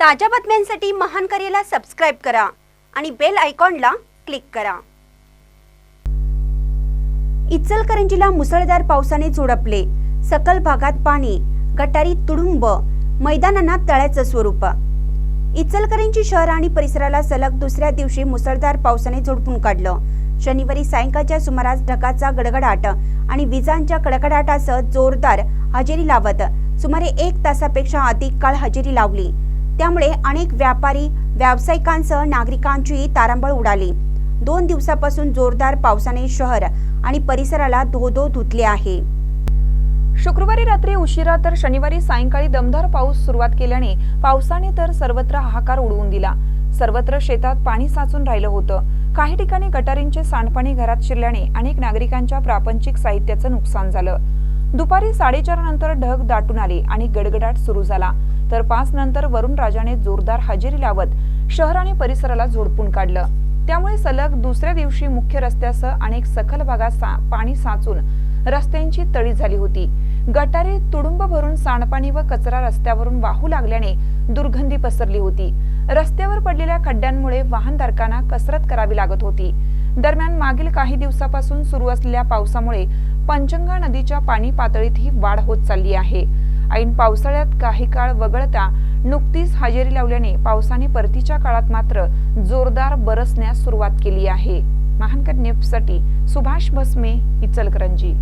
ताज्या बातम्यांसाठी महान करेला सबस्क्राईब करा आणि बेल आयकॉनला क्लिक करा. इचलकरंजीला मुसळधार पावसाने झोडपले. सकल भागात पाणी गटारी तुडुंब मैदानांना तळ्याचं स्वरूप. इचलकरंजी शहर आणि परिसराला सलग दुसऱ्या दिवशी मुसळधार पावसाने झोडपून काढलं. शनिवारी सायंकाळच्या सुमारास ढगाचा गडगडाट आणि विजांच्या कडकडाटासह जोरदार हजेरी लावत सुमारे एक तासापेक्षा अधिक काळ हजेरी लावली. त्यामुळे अनेक व्यापारी व्यावसायिकांसह नागरिकांचीही तारांबळ उडाली. दोन दिवसापासून जोरदार पावसाने शहर आणि परिसराला धोधो धुतले आहे. शुक्रवारी रात्री उशिरा तर शनिवारी सायंकाळी दमदार पाऊस सुरुवात केल्याने पावसाने तर सर्वत्र हाहाकार उडवून दिला. सर्वत्र शेतात पाणी साचून राहिलं होतं. काही ठिकाणी गटारींचे सांडपाणी घरात शिरल्याने अनेक नागरिकांच्या प्रापंचिक साहित्याचं नुकसान झालं. दुपारी साडेचार नंतर ढग दाटून आले आणि गडगडाट सुरू झाला. तर पाच नंतर वरुण राजाने जोरदार हजेरी लावत शहर आणि परिसराला झोडपून काढलं. त्यामुळे सलग दुसऱ्या दिवशी मुख्य रस्त्यासह अनेक सखल भागात सा- पाणी साचून रस्त्यांची तळी झाली होती. गटारे तुडुंब भरून सांडपाणी व कचरा रस्त्यावरून वाहू लागल्याने दुर्गंधी पसरली होती. रस्त्यावर पडलेल्या खड्ड्यांमुळे वाहनधारकांना कसरत करावी लागत होती. दरम्यान मागील काही दिवसापासून सुरू असलेल्या पावसामुळे पंचंगा नदीच्या पाणी पातळीतही वाढ होत चालली आहे. ऐन पावसाळ्यात काही काळ वगळता नुकतीच हजेरी लावल्याने पावसाने परतीच्या काळात मात्र जोरदार बरसण्यास सुरुवात केली आहे. महानकर न्यूजसाठी सुभाष भस्मे इचलकरंजी.